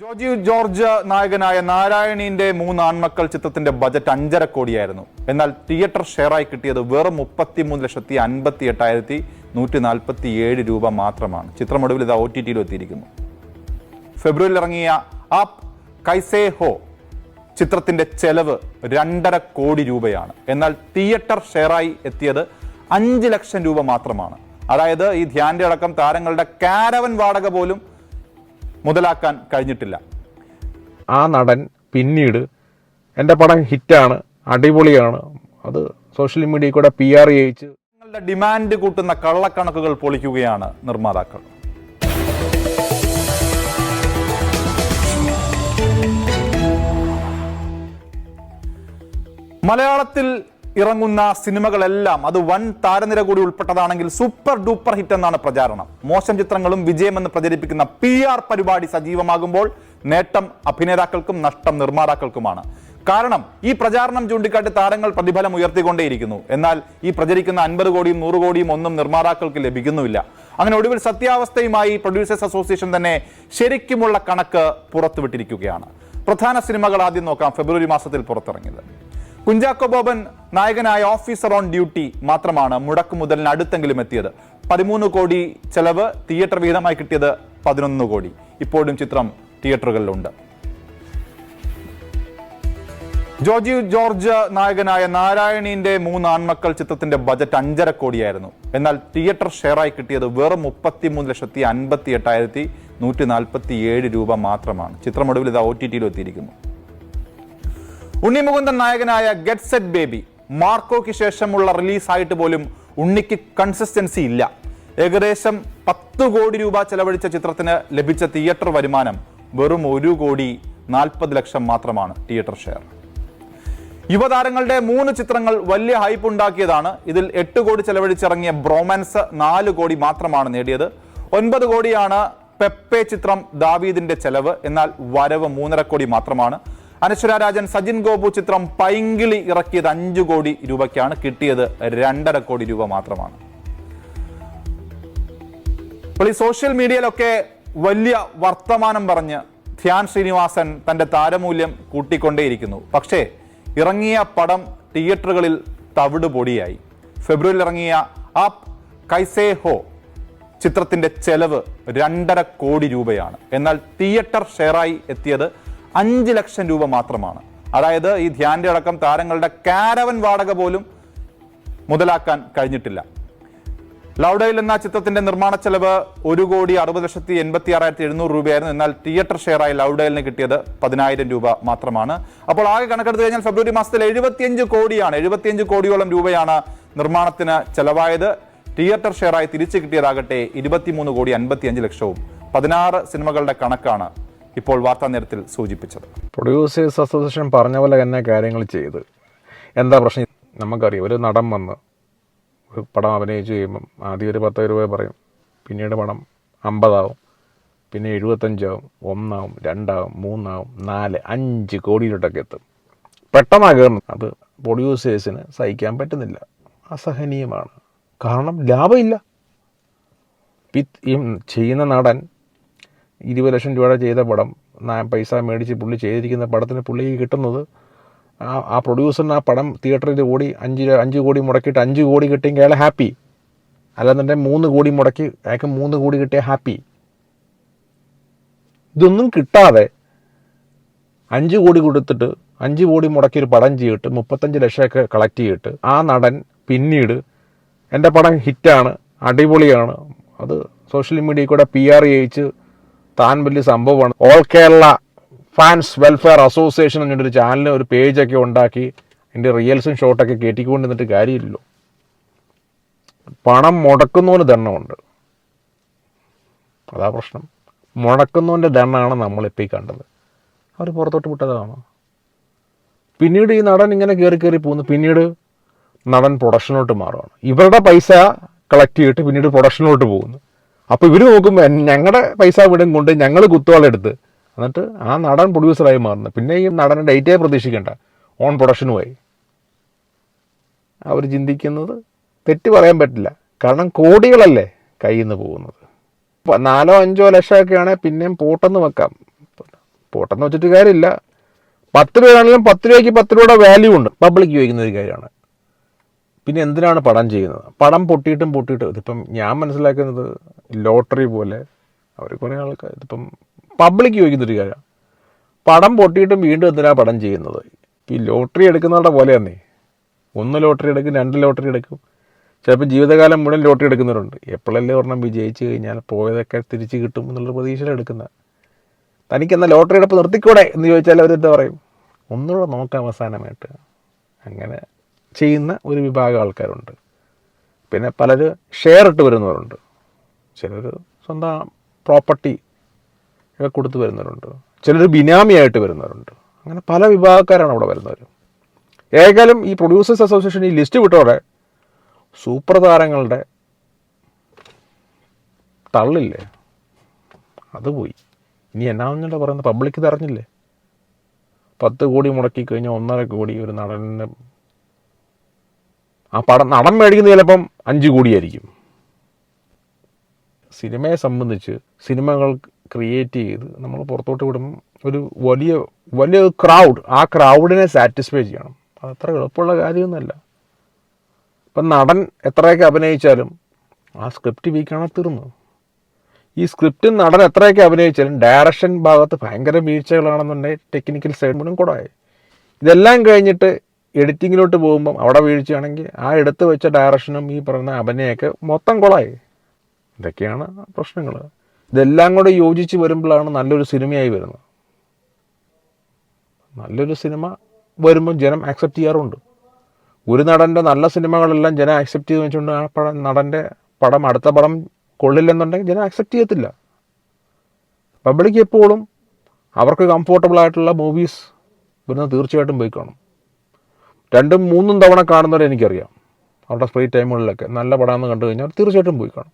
Joji George നായകനായ നാരായണീന്റെ മൂന്ന് ആൺമക്കൾ ചിത്രത്തിന്റെ ബജറ്റ് അഞ്ചര കോടിയായിരുന്നു. എന്നാൽ തിയേറ്റർ ഷെയറായി കിട്ടിയത് വെറും മുപ്പത്തിമൂന്ന് ലക്ഷത്തി അൻപത്തി എട്ടായിരത്തി നൂറ്റി നാൽപ്പത്തി ഏഴ് രൂപ മാത്രമാണ്. ചിത്രം ഒടുവിൽ ഇത് ഒ ടി ടിയിൽ എത്തിയിരിക്കുന്നു. ഫെബ്രുവരിയിൽ ഇറങ്ങിയ ആപ് കൈസേ ഹോ ചിത്രത്തിന്റെ ചെലവ് രണ്ടര കോടി രൂപയാണ്. എന്നാൽ തിയേറ്റർ ഷെയറായി എത്തിയത് അഞ്ച് ലക്ഷം രൂപ മാത്രമാണ്. അതായത് ഈ ധ്യാന്റെ അടക്കം താരങ്ങളുടെ കാരവൻ വാടക പോലും മുതലാക്കാൻ കഴിഞ്ഞിട്ടില്ല. ആ നടൻ പിന്നീട് എന്റെ പടം ഹിറ്റാണ് അടിപൊളിയാണ്. അത് സോഷ്യൽ മീഡിയയിൽ കൂടെ പി ആർ ചെയ്യിച്ച് നിങ്ങളുടെ ഡിമാൻഡ് കൂട്ടുന്ന കള്ളക്കണക്കുകൾ പൊളിക്കുകയാണ് നിർമ്മാതാക്കൾ. മലയാളത്തിൽ ഇറങ്ങുന്ന സിനിമകളെല്ലാം അത് വൻ താരനിര കൂടി ഉൾപ്പെട്ടതാണെങ്കിൽ സൂപ്പർ ഡൂപ്പർ ഹിറ്റ് എന്നാണ് പ്രചാരണം. മോശം ചിത്രങ്ങളും വിജയമെന്ന് പ്രചരിപ്പിക്കുന്ന പി ആർ പരിപാടി സജീവമാകുമ്പോൾ നേട്ടം അഭിനേതാക്കൾക്കും നഷ്ടം നിർമ്മാതാക്കൾക്കുമാണ്. കാരണം ഈ പ്രചാരണം ചൂണ്ടിക്കാട്ടി താരങ്ങൾ പ്രതിഫലം ഉയർത്തിക്കൊണ്ടേയിരിക്കുന്നു. എന്നാൽ ഈ പ്രചരിക്കുന്ന അൻപത് കോടിയും നൂറ് കോടിയും ഒന്നും നിർമ്മാതാക്കൾക്ക് ലഭിക്കുന്നുമില്ല. അങ്ങനെ ഒടുവിൽ സത്യാവസ്ഥയുമായി പ്രൊഡ്യൂസേഴ്സ് അസോസിയേഷൻ തന്നെ ശരിക്കുമുള്ള കണക്ക് പുറത്തുവിട്ടിരിക്കുകയാണ്. പ്രധാന സിനിമകൾ ആദ്യം നോക്കാം. ഫെബ്രുവരി മാസത്തിൽ പുറത്തിറങ്ങിയത്. കുഞ്ചാക്കോ ബോബൻ നായകനായ ഓഫീസർ ഓൺ ഡ്യൂട്ടി മാത്രമാണ് മുടക്ക് മുതലിന് അടുത്തെങ്കിലും എത്തിയത്. പതിമൂന്ന് കോടി ചെലവ് തിയേറ്റർ വിഹിതമായി കിട്ടിയത് പതിനൊന്ന് കോടി. ഇപ്പോഴും ചിത്രം തിയേറ്ററുകളിലുണ്ട്. ജോജി ജോർജ് നായകനായ നാരായണീന്റെ മൂന്ന് ആൺമക്കൾ ചിത്രത്തിന്റെ ബജറ്റ് അഞ്ചര കോടിയായിരുന്നു. എന്നാൽ തിയേറ്റർ ഷെയറായി കിട്ടിയത് വെറും മുപ്പത്തിമൂന്ന് ലക്ഷത്തി അൻപത്തി എട്ടായിരത്തി നൂറ്റി നാൽപ്പത്തി ഏഴ് രൂപ മാത്രമാണ്. ചിത്രം ഒടുവിൽ ഇത് ഒ ടി ടിയിൽ എത്തിയിരിക്കുന്നു. ഉണ്ണിമുകുന്ദൻ നായകനായ ഗെറ്റ് സെറ്റ് ബേബി മാർക്കോയ്ക്ക് ശേഷമുള്ള റിലീസായിട്ട് പോലും ഉണ്ണിക്ക് കൺസിസ്റ്റൻസി ഇല്ല. ഏകദേശം പത്ത് കോടി രൂപ ചെലവഴിച്ച ചിത്രത്തിന് ലഭിച്ച തിയേറ്റർ വരുമാനം വെറും ഒരു കോടി നാൽപ്പത് ലക്ഷം മാത്രമാണ് തിയേറ്റർ ഷെയർ. യുവതാരങ്ങളുടെ മൂന്ന് ചിത്രങ്ങൾ വലിയ ഹൈപ്പ് ഉണ്ടാക്കിയതാണ്. ഇതിൽ എട്ട് കോടി ചെലവഴിച്ചിറങ്ങിയ ബ്രോമാൻസ് നാല് കോടി മാത്രമാണ് നേടിയത്. ഒൻപത് കോടിയാണ് പെപ്പെ ചിത്രം ദാവീദിന്റെ ചെലവ്. എന്നാൽ വരവ് മൂന്നര കോടി മാത്രമാണ്. അനശ്വര രാജൻ സജിൻ ഗോപു ചിത്രം പൈങ്കിളി ഇറക്കിയത് അഞ്ചു കോടി രൂപയ്ക്കാണ്. കിട്ടിയത് രണ്ടര കോടി രൂപ മാത്രമാണ്. അപ്പോൾ ഈ സോഷ്യൽ മീഡിയയിലൊക്കെ വലിയ വർത്തമാനം പറഞ്ഞ് ധ്യാൻ ശ്രീനിവാസൻ തന്റെ താരമൂല്യം കൂട്ടിക്കൊണ്ടേയിരിക്കുന്നു. പക്ഷേ ഇറങ്ങിയ പടം തിയേറ്ററുകളിൽ തവിട് പൊടിയായി. ഫെബ്രുവരിയിൽ ഇറങ്ങിയ ആ കൈസേ ഹോ ചിത്രത്തിന്റെ ചെലവ് രണ്ടര കോടി രൂപയാണ്. എന്നാൽ തിയേറ്റർ ഷെയറായി എത്തിയത് അഞ്ച് ലക്ഷം രൂപ മാത്രമാണ്. അതായത് ഈ ധ്യാന്റെ അടക്കം താരങ്ങളുടെ കാരവൻ വാടക പോലും മുതലാക്കാൻ കഴിഞ്ഞിട്ടില്ല. ലൗഡയിൽ എന്ന ചിത്രത്തിന്റെ നിർമ്മാണ ചെലവ് ഒരു കോടി അറുപത് ലക്ഷത്തി എൺപത്തി ആറായിരത്തി എഴുന്നൂറ് രൂപയായിരുന്നു. എന്നാൽ തിയേറ്റർ ഷെയറായി ലൗഡയിലിന് കിട്ടിയത് പതിനായിരം രൂപ മാത്രമാണ്. അപ്പോൾ ആകെ കണക്കെടുത്ത് കഴിഞ്ഞാൽ ഫെബ്രുവരി മാസത്തിൽ എഴുപത്തിയഞ്ച് കോടിയാണ്. എഴുപത്തിയഞ്ച് കോടിയോളം രൂപയാണ് നിർമ്മാണത്തിന് ചെലവായത്. തിയേറ്റർ ഷെയറായി തിരിച്ചു കിട്ടിയതാകട്ടെ ഇരുപത്തിമൂന്ന് കോടി അൻപത്തിയഞ്ച് ലക്ഷവും. പതിനാറ് സിനിമകളുടെ കണക്കാണ് ഇപ്പോൾ വാർത്താ നേരത്തിൽ സൂചിപ്പിച്ചത്. പ്രൊഡ്യൂസേഴ്സ് അസോസിയേഷൻ പറഞ്ഞ പോലെ തന്നെ കാര്യങ്ങൾ ചെയ്ത്. എന്താ പ്രശ്നം? നമുക്കറിയാം ഒരു നടൻ വന്ന് ഒരു പടം അഭിനയിച്ച് കഴിയുമ്പം ആദ്യം ഒരു പത്ത് രൂപ പറയും പിന്നീട് പടം അമ്പതാവും പിന്നെ എഴുപത്തഞ്ചാവും ഒന്നാവും രണ്ടാവും മൂന്നാവും നാല് അഞ്ച് കോടിയിലോട്ടൊക്കെ എത്തും. പെട്ടെന്നാണ് കയറുന്നത് അത് പ്രൊഡ്യൂസേഴ്സിന് സഹിക്കാൻ പറ്റുന്നില്ല. അസഹനീയമാണ്. കാരണം ലാഭമില്ല. ഈ ചെയ്യുന്ന നടൻ ഇരുപത് ലക്ഷം രൂപയുടെ ചെയ്ത പടം പൈസ മേടിച്ച് പുള്ളി ചെയ്തിരിക്കുന്ന പടത്തിന് പുള്ളി കിട്ടുന്നത് ആ ആ പ്രൊഡ്യൂസറിന് ആ പടം തിയേറ്ററിൽ ഓടി അഞ്ച് അഞ്ച് കോടി മുടക്കിയിട്ട് അഞ്ച് കോടി കിട്ടിയെങ്കിൽ അയാൾ ഹാപ്പി. അല്ലാന്നുണ്ടെങ്കിൽ മൂന്ന് കോടി മുടക്കി അയാൾക്ക് മൂന്ന് കോടി കിട്ടിയ ഹാപ്പി. ഇതൊന്നും കിട്ടാതെ അഞ്ച് കോടി കൊടുത്തിട്ട് അഞ്ച് കോടി മുടക്കി ഒരു പടം ചെയ്തിട്ട് മുപ്പത്തഞ്ച് ലക്ഷമൊക്കെ കളക്ട് ചെയ്തിട്ട് ആ നടൻ പിന്നീട് എന്റെ പടം ഹിറ്റാണ് അടിപൊളിയാണ്. അത് സോഷ്യൽ മീഡിയയിൽ കൂടെ പി ആർ ചെയ്യിച്ച് താൻ വലിയ സംഭവമാണ്. All Kerala fans welfare association എന്നൊരു ചാനലിന് ഒരു പേജൊക്കെ ഉണ്ടാക്കി എന്റെ റിയൽസും ഷോട്ടൊക്കെ കയറ്റിക്കൊണ്ട് നിന്നിട്ട് കാര്യമില്ലല്ലോ. പണം മുടക്കുന്നവന് ദണ്ണമുണ്ട് അതാ പ്രശ്നം. മുടക്കുന്നവന്റെ ദണ്ണമാണ് നമ്മളിപ്പോൾ ഈ കണ്ടത്. അവർ പുറത്തോട്ട് വിട്ടതാണ്? പിന്നീട് ഈ നടൻ ഇങ്ങനെ കയറി കയറി പോകുന്നു. പിന്നീട് നടൻ പ്രൊഡക്ഷനിലോട്ട് മാറുകയാണ് ഇവരുടെ പൈസ കളക്ട് ചെയ്തിട്ട് പിന്നീട് പ്രൊഡക്ഷനിലോട്ട് പോകുന്നു. അപ്പോൾ ഇവർ നോക്കുമ്പോൾ ഞങ്ങളുടെ പൈസ വീടും കൊണ്ട് ഞങ്ങൾ കുത്തുവാളെടുത്ത്. എന്നിട്ട് ആ നടൻ പ്രൊഡ്യൂസറായി മാറുന്നു. പിന്നെ ഈ നടനെ ഡേറ്റേ പ്രതീക്ഷിക്കേണ്ട. ഓൺ പ്രൊഡക്ഷനുമായി അവർ ചിന്തിക്കുന്നത് തെറ്റ് പറയാൻ പറ്റില്ല. കാരണം കോടികളല്ലേ കയ്യിൽ നിന്ന് പോകുന്നത് നാലോ അഞ്ചോ ലക്ഷമൊക്കെ ആണെങ്കിൽ പിന്നെയും പോട്ടെന്ന് വെക്കാം. പോട്ടെന്ന് വെച്ചിട്ട് കാര്യമില്ല. പത്ത് രൂപയാണെങ്കിലും പത്ത് രൂപയ്ക്ക് പത്ത് രൂപയുടെ വാല്യൂ ഉണ്ട്. പബ്ലിക് ചോദിക്കുന്ന ഒരു കാര്യമാണ്. പിന്നെ എന്തിനാണ് പടം ചെയ്യുന്നത്? പടം പൊട്ടിയിട്ടും പൊട്ടിയിട്ടും ഇതിപ്പം ഞാൻ മനസ്സിലാക്കുന്നത് ലോട്ടറി പോലെ അവർ കുറേ ആൾക്കാർ ഇതിപ്പം പബ്ലിക് ചോദിക്കുന്നൊരു കാര്യമാണ്. പടം പൊട്ടിയിട്ടും വീണ്ടും എന്തിനാണ് പടം ചെയ്യുന്നത്? ഈ ലോട്ടറി എടുക്കുന്നവരുടെ പോലെ തന്നെ ഒന്ന് ലോട്ടറി എടുക്കും രണ്ട് ലോട്ടറി എടുക്കും. ചിലപ്പോൾ ജീവിതകാലം മുഴുവൻ ലോട്ടറി എടുക്കുന്നവരുണ്ട്. എപ്പോഴല്ലേ ഒരെണ്ണം വിജയിച്ച് കഴിഞ്ഞാൽ പോയതൊക്കെ തിരിച്ച് കിട്ടും എന്നുള്ള പ്രതീക്ഷയിൽ തനിക്ക് എന്നാൽ ലോട്ടറി എടുപ്പ് നിർത്തിക്കൂടെ എന്ന് ചോദിച്ചാൽ അവരെന്താ പറയും? ഒന്നുകൂടെ നോക്കാം അവസാനമായിട്ട്. അങ്ങനെ ചെയ്യുന്ന ഒരു വിഭാഗം ആൾക്കാരുണ്ട്. പിന്നെ പലർ ഷെയർ ഇട്ട് വരുന്നവരുണ്ട്. ചിലർ സ്വന്തം പ്രോപ്പർട്ടി ഒക്കെ കൊടുത്ത് വരുന്നവരുണ്ട്. ചിലർ ബിനാമിയായിട്ട് വരുന്നവരുണ്ട്. അങ്ങനെ പല വിഭാഗക്കാരാണ് അവിടെ വരുന്നവർ ഏകാലം ഈ പ്രൊഡ്യൂസേഴ്സ് അസോസിയേഷൻ ഈ ലിസ്റ്റ് വിട്ടോടെ സൂപ്പർ താരങ്ങളുടെ തള്ളില്ലേ? അത് പോയി. ഇനി എന്നാണെന്നല്ല പറയുന്നത്? പബ്ലിക് ഇത് അറിഞ്ഞില്ലേ? പത്ത് കോടി മുടക്കി കഴിഞ്ഞാൽ ഒന്നര കോടി ഒരു നടന് ആ പടം നടൻ മേടിക്കുന്നത് ചിലപ്പം അഞ്ച് കോടിയായിരിക്കും. സിനിമയെ സംബന്ധിച്ച് സിനിമകൾ ക്രിയേറ്റ് ചെയ്ത് നമ്മൾ പുറത്തോട്ട് വിടുമ്പം ഒരു വലിയ വലിയ ക്രൗഡ് ആ ക്രൗഡിനെ സാറ്റിസ്ഫൈ ചെയ്യണം. അതത്ര എളുപ്പമുള്ള കാര്യമൊന്നുമല്ല. ഇപ്പം നടൻ എത്രയൊക്കെ അഭിനയിച്ചാലും ആ സ്ക്രിപ്റ്റ് വീക്കാണ് തീർന്നു ഈ സ്ക്രിപ്റ്റ് നടൻ എത്രയൊക്കെ അഭിനയിച്ചാലും ഡയറക്ഷൻ ഭാഗത്ത് ഭയങ്കര വീഴ്ചകളാണെന്നുണ്ടെങ്കിൽ ടെക്നിക്കൽ സൈഡ് മുഴുവൻ കൂടായി ഇതെല്ലാം കഴിഞ്ഞിട്ട് എഡിറ്റിങ്ങിലോട്ട് പോകുമ്പം അവിടെ വീഴ്ചയാണെങ്കിൽ ആ എടുത്ത് വെച്ച ഡയറക്ഷനും ഈ പറയുന്ന അഭിനയമൊക്കെ മൊത്തം കുളമായി ഇതൊക്കെയാണ് പ്രശ്നങ്ങൾ. ഇതെല്ലാം കൂടെ യോജിച്ച് വരുമ്പോഴാണ് നല്ലൊരു സിനിമയായി വരുന്നത്. നല്ലൊരു സിനിമ വരുമ്പോൾ ജനം ആക്സെപ്റ്റ് ചെയ്യാറുണ്ട്. ഒരു നടന്റെ നല്ല സിനിമകളെല്ലാം ജനം ആക്സെപ്റ്റ് ചെയ്ത് വെച്ചുകൊണ്ട് ആ പടം നടന്റെ പടം അടുത്ത പടം കൊള്ളില്ലെന്നുണ്ടെങ്കിൽ ജനം ആക്സെപ്റ്റ് ചെയ്യത്തില്ല. പബ്ലിക് എപ്പോഴും അവർക്ക് കംഫോർട്ടബിൾ ആയിട്ടുള്ള മൂവീസ് വരുന്നത് തീർച്ചയായിട്ടും പോയി കാണും. രണ്ടും മൂന്നും തവണ കാണുന്നവരെ എനിക്കറിയാം. അവരുടെ ഫ്രീ ടൈമുകളിലൊക്കെ നല്ല പടമാണെന്ന് കണ്ടു കഴിഞ്ഞാൽ തീർച്ചയായിട്ടും പോയി കാണും.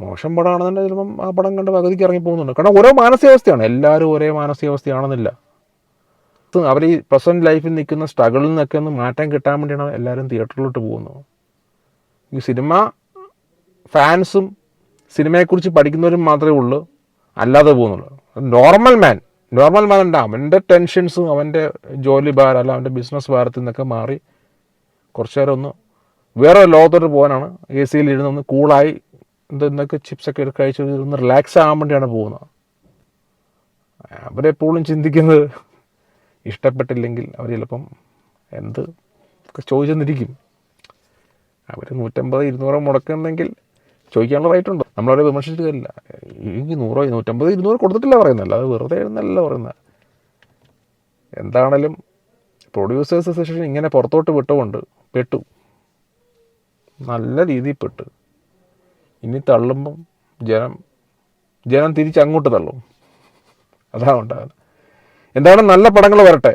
മോശം പടമാണെന്നുണ്ടെങ്കിൽ ചിലപ്പം ആ പടം കണ്ട് പകുതിക്ക് ഇറങ്ങി പോകുന്നുണ്ട്. കാരണം ഓരോ മാനസികാവസ്ഥയാണ്. എല്ലാവരും ഒരേ മാനസികാവസ്ഥയാണെന്നില്ല. അവർ ഈ പ്രസന്റ് ലൈഫിൽ നിൽക്കുന്ന സ്ട്രഗിളിൽ നിന്നൊക്കെ ഒന്ന് മാറ്റം കിട്ടാൻ വേണ്ടിയാണ് എല്ലാവരും തിയേറ്ററിലോട്ട് പോകുന്നത്. ഈ സിനിമ ഫാൻസും സിനിമയെക്കുറിച്ച് പഠിക്കുന്നവരും മാത്രമേ ഉള്ളൂ. അല്ലാതെ പോകുന്നുള്ളൂ. നോർമൽ മാൻ നോർമൽ മാൻ ഉണ്ട് അവന്റെ ടെൻഷൻസും അവന്റെ ജോലി ഭാരം അല്ല അവന്റെ ബിസിനസ് ഭാരത്തിൽ നിന്നൊക്കെ മാറി കുറച്ച് നേരം ഒന്ന് വേറെ ലോകത്തോട്ട് പോകാനാണ്. എ സിയിൽ ഇരുന്ന് ഒന്ന് കൂളായി എന്തെന്നൊക്കെ ചിപ്സൊക്കെ കഴിച്ച് ഒന്ന് റിലാക്സ് ആകാൻ വേണ്ടിയാണ് പോകുന്നത്. അവരെപ്പോഴും ചിന്തിക്കുന്നത് ഇഷ്ടപ്പെട്ടില്ലെങ്കിൽ അവർ ചിലപ്പം എന്ത് ഒക്കെ ചോദിച്ചെന്നിരിക്കും. അവർ നൂറ്റമ്പത് ഇരുന്നൂറ് മുടക്കുന്നെങ്കിൽ ചോദിക്കാനുള്ള റൈറ്റ് ഉണ്ട്? നമ്മളവരെ വിമർശിച്ചിട്ട് കാര്യമില്ല എനിക്ക് നൂറോ നൂറ്റമ്പത് ഇരുന്നൂറ് കൊടുത്തിട്ടില്ല പറയുന്നല്ല അത് വെറുതെ എഴുന്നല്ല പറയുന്നത്. എന്താണേലും പ്രൊഡ്യൂസേഴ്സ് അസോസിയേഷൻ ഇങ്ങനെ പുറത്തോട്ട് വിട്ടുകൊണ്ട് പെട്ടു. നല്ല രീതിയിൽ പെട്ടു. ഇനി തള്ളുമ്പം ജനം ജനം തിരിച്ച് അങ്ങോട്ട് തള്ളും. അതാണ് ഉണ്ടാകുന്നത് എന്താണ് നല്ല പടങ്ങൾ വരട്ടെ?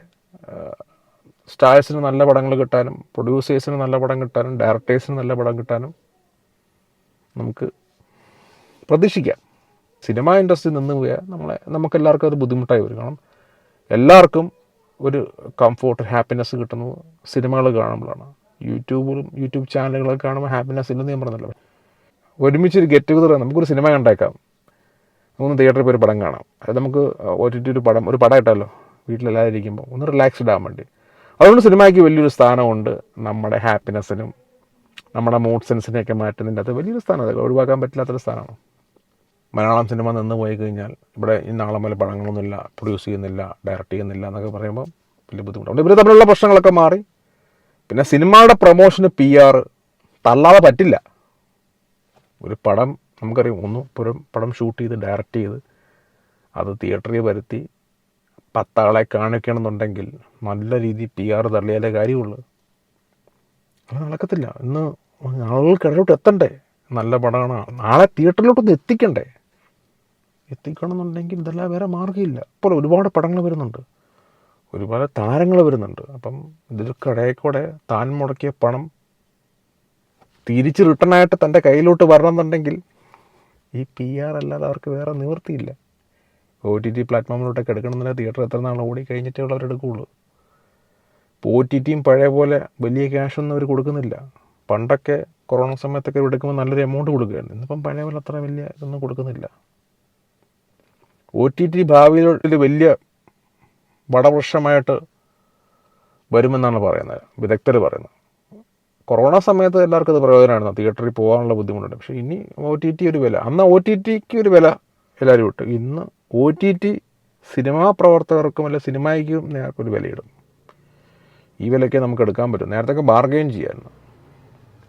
സ്റ്റാഴ്സിന് നല്ല പടങ്ങൾ കിട്ടാനും പ്രൊഡ്യൂസേഴ്സിന് നല്ല പടം കിട്ടാനും ഡയറക്ടേഴ്സിന് നല്ല പടം കിട്ടാനും നമുക്ക് പ്രതീക്ഷിക്കാം. സിനിമ ഇൻഡസ്ട്രി നിന്ന് പോയാൽ നമ്മളെ നമുക്കെല്ലാവർക്കും അത് ബുദ്ധിമുട്ടായി വരും. കാരണം എല്ലാവർക്കും ഒരു കംഫോർട്ട് ഹാപ്പിനെസ് കിട്ടുന്നത് സിനിമകൾ കാണുമ്പോഴാണ്. യൂട്യൂബിലും യൂട്യൂബ് ചാനലുകളൊക്കെ കാണുമ്പോൾ ഹാപ്പിനെസ് ഇല്ലെന്ന് ഞാൻ പറഞ്ഞല്ലോ. ഒരുമിച്ച് ഒരു ഗെറ്റ് ടുഗദർ നമുക്കൊരു സിനിമ കണ്ടേക്കാം. ഒന്ന് തിയേറ്ററിൽ പോയി ഒരു പടം കാണാം. അത് നമുക്ക് ഒ ടി ടി ഒരു പടം ഒരു പടം ഇട്ടല്ലോ. വീട്ടിലെല്ലാവരും ഇരിക്കുമ്പോൾ ഒന്ന് റിലാക്സ്ഡ് ആകാൻ വേണ്ടി. അതുകൊണ്ട് സിനിമയ്ക്ക് വലിയൊരു സ്ഥാനമുണ്ട് നമ്മുടെ ഹാപ്പിനെസ്സിനും നമ്മുടെ മൂഡ് സെൻസിനെയൊക്കെ മാറ്റുന്നതിന്റെ അത് വലിയൊരു സ്ഥാനം അതൊക്കെ ഒഴിവാക്കാൻ പറ്റില്ലാത്തൊരു സ്ഥാനമാണ്. മലയാളം സിനിമ നിന്ന് പോയി കഴിഞ്ഞാൽ ഇവിടെ ഈ നാളെ മുതൽ പടങ്ങളൊന്നുമില്ല പ്രൊഡ്യൂസ് ചെയ്യുന്നില്ല ഡയറക്റ്റ് ചെയ്യുന്നില്ല എന്നൊക്കെ പറയുമ്പോൾ വലിയ ബുദ്ധിമുട്ടുണ്ട് ഇവർ തമ്മിലുള്ള പ്രശ്നങ്ങളൊക്കെ മാറി. പിന്നെ സിനിമയുടെ പ്രൊമോഷന് പി ആർ തള്ളാതെ പറ്റില്ല. ഒരു പടം നമുക്കറിയാം ഒന്ന് ഒരു പടം ഷൂട്ട് ചെയ്ത് ഡയറക്റ്റ് ചെയ്ത് അത് തിയേറ്ററിൽ വരുത്തി പത്താളെ കാണിക്കണമെന്നുണ്ടെങ്കിൽ നല്ല രീതിയിൽ പി ആർ തള്ളിയാലേ കാര്യമുള്ളൂ. അത് നടക്കത്തില്ല. ഇന്ന് ആളുകൾക്ക് ഇടയിലോട്ട് എത്തണ്ടേ? നല്ല പടമാണ്. നാളെ തിയേറ്ററിലോട്ടൊന്ന് എത്തിക്കണ്ടേ? എത്തിക്കണമെന്നുണ്ടെങ്കിൽ ഇതെല്ലാം വേറെ മാർഗമില്ല. ഇപ്പോൾ ഒരുപാട് പടങ്ങൾ വരുന്നുണ്ട്. ഒരുപാട് താരങ്ങൾ വരുന്നുണ്ട്. അപ്പം ഇതിലൊക്കെ ഇടയിൽക്കൂടെ താൻ മുടക്കിയ പണം തിരിച്ച് റിട്ടേൺ ആയിട്ട് തന്റെ കയ്യിലോട്ട് വരണമെന്നുണ്ടെങ്കിൽ ഈ പി ആർ അല്ലാതെ അവർക്ക് വേറെ നിവൃത്തിയില്ല. ഒ ടി ടി പ്ലാറ്റ്ഫോമിലോട്ടൊക്കെ എടുക്കണമെന്നില്ല തിയേറ്റർ എത്ര നാൾ ഓടി കഴിഞ്ഞിട്ടേ ഉള്ളവർ എടുക്കുകയുള്ളൂ. ഇപ്പോൾ ഒ ടി ടിയും പഴയ പോലെ വലിയ ക്യാഷൊന്നും അവർ കൊടുക്കുന്നില്ല. പണ്ടൊക്കെ കൊറോണ സമയത്തൊക്കെ എടുക്കുമ്പോൾ നല്ലൊരു എമൗണ്ട് കൊടുക്കുകയായിരുന്നു. ഇന്നിപ്പം പഴയ പോലെ അത്ര വലിയ ഇതൊന്നും കൊടുക്കുന്നില്ല. ഒ ടി ടി ഭാവിയിൽ വലിയ വടവൃക്ഷമായിട്ട് വരുമെന്നാണ് പറയുന്നത്. വിദഗ്ധർ പറയുന്നത്. കൊറോണ സമയത്ത് എല്ലാവർക്കും അത് പ്രയോജനമായിരുന്നു. തിയേറ്ററിൽ പോകാനുള്ള ബുദ്ധിമുട്ടുണ്ട്. പക്ഷേ ഇനി ഒ ടി ടി ഒരു വില. അന്ന് ഒ ടി ടിക്ക് ഒരു വില എല്ലാവരും ഇട്ടു. ഇന്ന് ഒ ടി ടി സിനിമാ പ്രവർത്തകർക്കും അല്ല സിനിമയ്ക്കും നേർക്കൊരു വിലയിടും. ഈ വിലയ്ക്ക് നമുക്ക് എടുക്കാൻ പറ്റും. നേരത്തെ ബാർഗെയിൻ ചെയ്യാമായിരുന്നു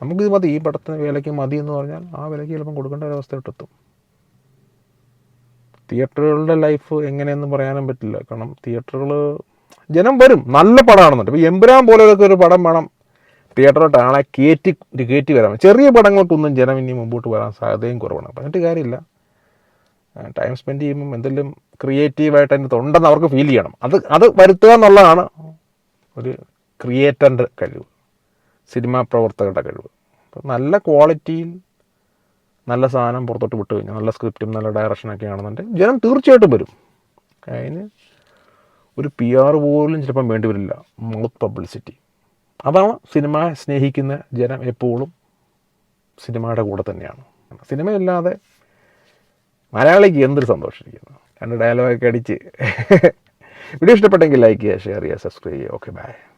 നമുക്കിത് മതി. ഈ പടത്തിന് വിലയ്ക്ക് മതി എന്ന് പറഞ്ഞാൽ ആ വിലയ്ക്ക് ചിലപ്പം കൊടുക്കേണ്ട ഒരവസ്ഥയോട്ടെത്തും തിയേറ്ററുകളുടെ ലൈഫ് എങ്ങനെയെന്ന് പറയാനും പറ്റില്ല. കാരണം തിയേറ്ററുകൾ ജനം വരും. നല്ല പടമാണെന്നുണ്ട്. ഇപ്പോൾ എമ്പുരാൻ പോലെയൊക്കെ ഒരു പടം വേണം. തിയേറ്ററിലോട്ട് ആളെ കയറ്റി കയറ്റി വരാൻ. ചെറിയ പടങ്ങൾക്കൊന്നും ജനം ഇനി മുമ്പോട്ട് വരാൻ സാധ്യതയും കുറവാണ്. പറഞ്ഞിട്ട് കാര്യമില്ല. ടൈം സ്പെൻഡ് ചെയ്യുമ്പം എന്തെങ്കിലും ക്രിയേറ്റീവായിട്ട് അതിന്റെ ഉണ്ടെന്ന് അവർക്ക് ഫീൽ ചെയ്യണം. അത് അത് വരുത്തുക എന്നുള്ളതാണ് ഒരു ക്രിയേറ്ററിന്റെ കഴിവ്. സിനിമാ പ്രവർത്തകരുടെ കഴിവ്. നല്ല ക്വാളിറ്റിയിൽ നല്ല സാധനം പുറത്തോട്ട് വിട്ട് കഴിഞ്ഞാൽ നല്ല സ്ക്രിപ്റ്റും നല്ല ഡയറക്ഷനൊക്കെ ആണെന്നുണ്ടെങ്കിൽ ജനം തീർച്ചയായിട്ടും വരും. അതിന് ഒരു പി ആർ പോലും ചിലപ്പം വേണ്ടി വരില്ല. മൗത്ത് പബ്ലിസിറ്റി അതാണ് സിനിമ സ്നേഹിക്കുന്ന ജനം എപ്പോഴും സിനിമയുടെ കൂടെ തന്നെയാണ്. സിനിമയില്ലാതെ മലയാളിക്ക് എന്തൊരു സന്തോഷിരിക്കുന്നു രണ്ട് ഡയലോഗൊക്കെ അടിച്ച്. വീഡിയോ ഇഷ്ടപ്പെട്ടെങ്കിൽ ലൈക്ക് ചെയ്യുക ഷെയർ ചെയ്യുക സബ്സ്ക്രൈബ് ചെയ്യുക. Okay bye